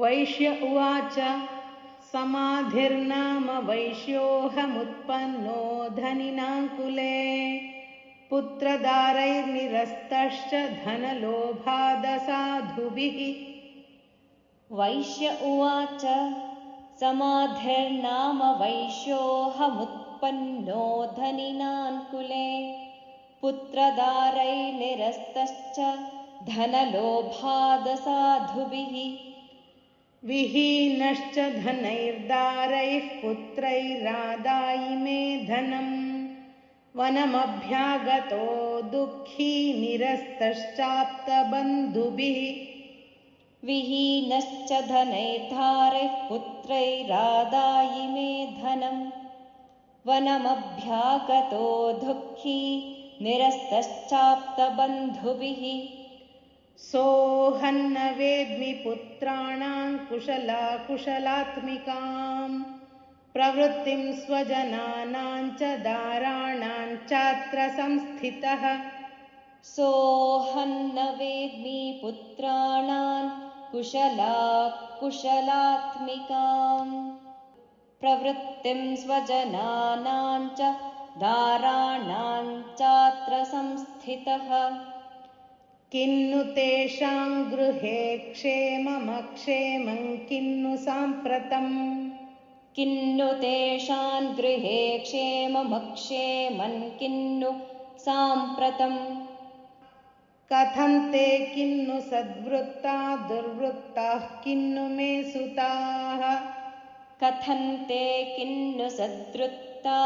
वैश्य उवाच समाधिर्नाम वैश्योऽहमुत्पन्नो धनिनाङ्कुले पुत्रदारैर्निरस्तश्च धनलोभादसाधुभिः। वैश्य उवाच समाधिर्नाम वैश्योऽहमुत्पन्नो धनिनाङ्कुले पुत्रदारैर्निरस्तश्च धनलोभादसाधुभिः विहीनश्च धनैर्दारैः पुत्रैरादायि मे धनम्। वनमभ्यागतो दुःखी निरस्तश्चाप्तबन्धुभिः। विहीनश्च धनैर्धारैः पुत्रैरादायि मे धनम्। वनमभ्यागतो दुःखी निरस्तश्चाप्तबन्धुभिः सोऽहन्न वेद्मि पुत्राणाम् कुशलाकुशलात्मिकाम् प्रवृत्तिम् स्वजनानाम् च दाराणाम् चात्र संस्थितः सोऽहन्न वेद्मि पुत्राणाम् कुशलाकुशलात्मिकाम् प्रवृत्तिम् स्वजनानाम् च दाराणाम् चात्र संस्थितः किन्नु तेषाम् गृहे क्षेममक्षेमम् किन्नु साम्प्रतम् किन्नु तेषाम् गृहे क्षेममक्षेमन् किन्नु साम्प्रतम् कथन्ते किन्नु सद्वृत्ता दुर्वृत्ताः किन्नु मे सुताः? कथन्ते किन्नु सद्वृत्ता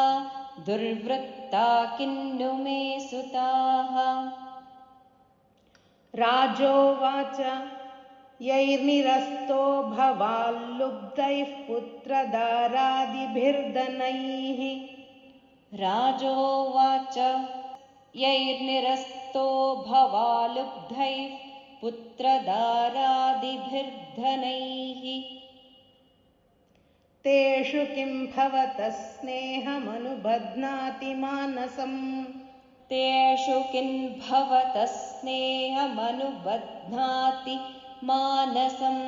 दुर्वृत्ता किन्नु मे सुताः राजोवाच यैर्निरस्तो भवाल्लुब्धैः पुत्रदारादिभिर्दनैः। राजोवाच यैर्निरस्तो भवालुब्धैः पुत्रदारादिभिर्धनैः तेषु किम् भवतः स्नेहमनुबध्नाति मानसम् तेषु किम् भवतः स्नेहमनुबध्नाति मानसम्